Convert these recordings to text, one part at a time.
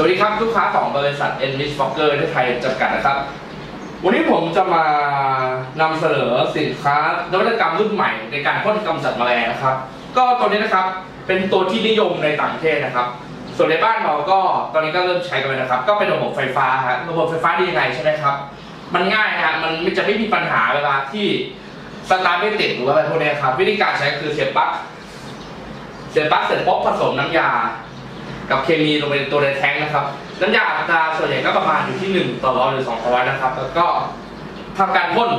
สวัสดีครับ ลูกค้าของบริษัท e n r i c h Fokker ประเทศไทยจำกัดนะครับ วันนี้ผมจะมานำเสนอสินค้านวัตกรรมรุ่นใหม่ในการพ่นกำจัดแมลงนะครับ ก็ตัวนี้นะครับเป็นตัวที่นิยมในต่างประเทศนะครับ ส่วนในบ้านเราก็ตอนนี้ก็เริ่มใช้กันไปนะครับ ก็เป็นระบบไฟฟ้าฮะระบบไฟฟ้าดียังไงใช่ไหมครับ มันง่ายฮะมันจะไม่มีปัญหาเวลาที่สตาร์ทไม่ติดหรืออะไรพวกนี้ครับ วิธีการใช้คือเสียบปลั๊กเสียบปลั๊กเสร็จปุ๊บผสมน้ำยา กับเคมีลงไปในตัวในแท้งนะครับ น้ำยาอัตราส่วนใหญ่ก็ประมาณอยู่ที่ 1 ต่อร้อยหรือ200นะครับ แล้วก็ทำการพ่น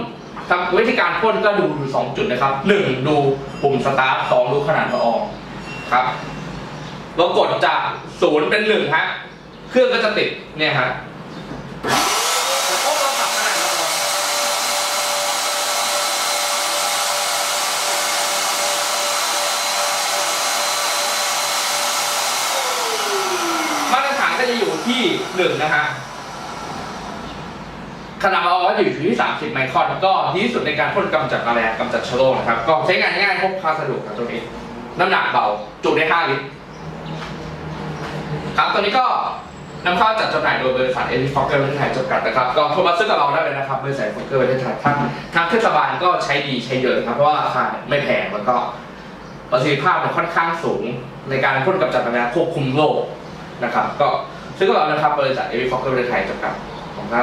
ทำวิธีการพ่นก็ดูอยู่2จุดนะครับ1ดูปุ่มสตาร์ทสองดูขนาดละอองครับเรากดจากศูนย์เป็นหนึ่งฮะเครื่องก็จะติดเนี่ยฮะแล้วก็เราปรับขนาดละอองมาตรฐานก็จะ อยู่ที่หนึ่งนะฮะขนาดละอองก็จะอยู่ที่ 30 ไมครอนก็ที่สุดในการพ่นกำจัดแมลงกำจัดเชื้อโรคนะครับ ก็ใช้งานง่ายพกพาสะดวกครับตัวนี้ น้ำหนักเบา จุได้ 5 ลิตร ครับตอนนี้ก็นำเข้าจัดจำหน่ายโดยบริษัทเอลิฟอกเกอร์ประเทศไทยจำกัดนะครับ ก็โทรมาซื้อกับเราได้เลยนะครับบริษัทฟอกเกอร์ประเทศไทยทางทางเทศบาลก็ใช้ดีใช้เยอะนะครับ เพราะว่าราคาไม่แพงแล้วก็ประสิทธิภาพเนี่ยค่อนข้างสูง ในการพ่นกำจัดแมลงควบคุมโรคนะครับ ก็ ซึ่งเรานะครับบริษัทเอวิคอปเกอร์ประเทศไทยจำกัดผมก็